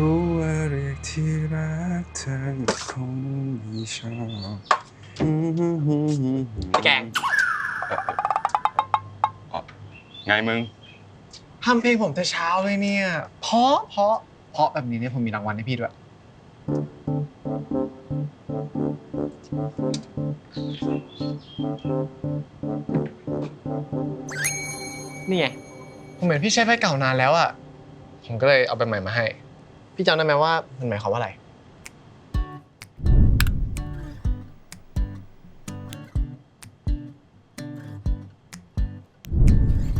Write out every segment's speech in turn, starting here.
รู้ว่าเรียกที่รักเธอคงไม่ชอบพี่แกงไงมึงทำเพลงผมแต่เช้าเลยเนี่ย เพราะเพราะเพราะแบบนี้เนี่ยผมมีรางวัลให้พี่ด้วย นี่ไง ผมเห็นพี่ใช้ไฟเก่านานแล้วอะ ผมก็เลยเอาแบบใหม่มาให้ พี่จำได้ไหมว่ามันหมายความว่าอะไร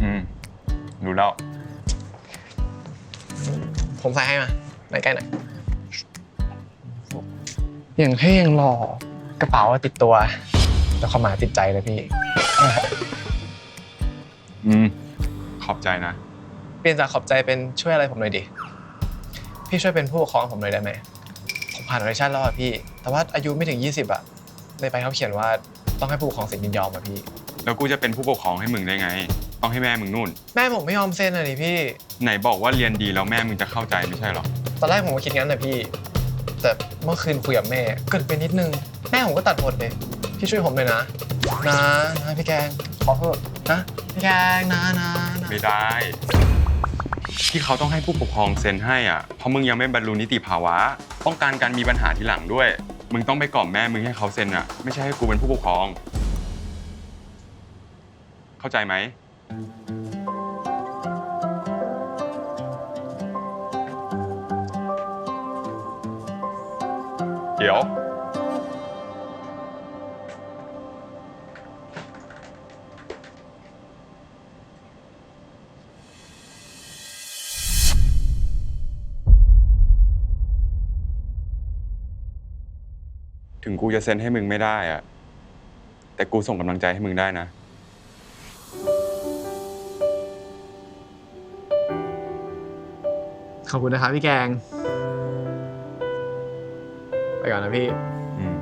อืมรู้แล้ว ผมใส่ให้มาไหนใกล้หน่อยอย่างเท่ยังหล่อกระเป๋าติดตัว แล้วเข้ามาติดใจเลยพี่ อืม ขอบใจนะ เปลี่ยนจากขอบใจเป็นช่วยอะไรผมหน่อยดิ พี่ช่วยเป็นผู้ปกครองผมหน่อยได้ไหม ผมผ่านออดิชั่นแล้วอะพี่ แต่ว่าอายุไม่ถึง 20อะในไปเขาเขียนว่าต้องให้ผู้ปกครองเซ็นยินยอมอะพี่ แล้วกูจะเป็นผู้ปกครองให้มึงได้ไง ต้องให้แม่มึงนู่น แม่ผมไม่ยอมเซ็นอะดิพี่ ไหนบอกว่าเรียนดีแล้วแม่มึงจะเข้าใจไม่ใช่หรอ ตอนแรกผมก็คิดงั้นนะพี่ แต่เมื่อคืนคุยกับแม่เกิดเป็นนิดนึง แม่ผมก็ตัดบทเลยพี่ช่วยผมเลยนะ นะนะพี่แกงขอเถอะนะ พี่แกงนะนะนะ ไม่ได้ ที่เขาต้องให้ผู้ปกครองเซ็นให้อะเพราะมึงยังไม่บรรลุนิติภาวะ ป้องกันการมีปัญหาทีหลังด้วย มึงต้องไปกล่อมแม่มึงให้เขาเซ็นอะไม่ใช่ให้กูเป็นผู้ปกครอง เข้าใจไหมเดี๋ยว ถึงกูจะเซ็นให้มึงไม่ได้อะแต่กูส่งกำลังใจให้มึงได้นะ ขอบคุณนะครับพี่แกง ไปก่อนนะพี่ อืม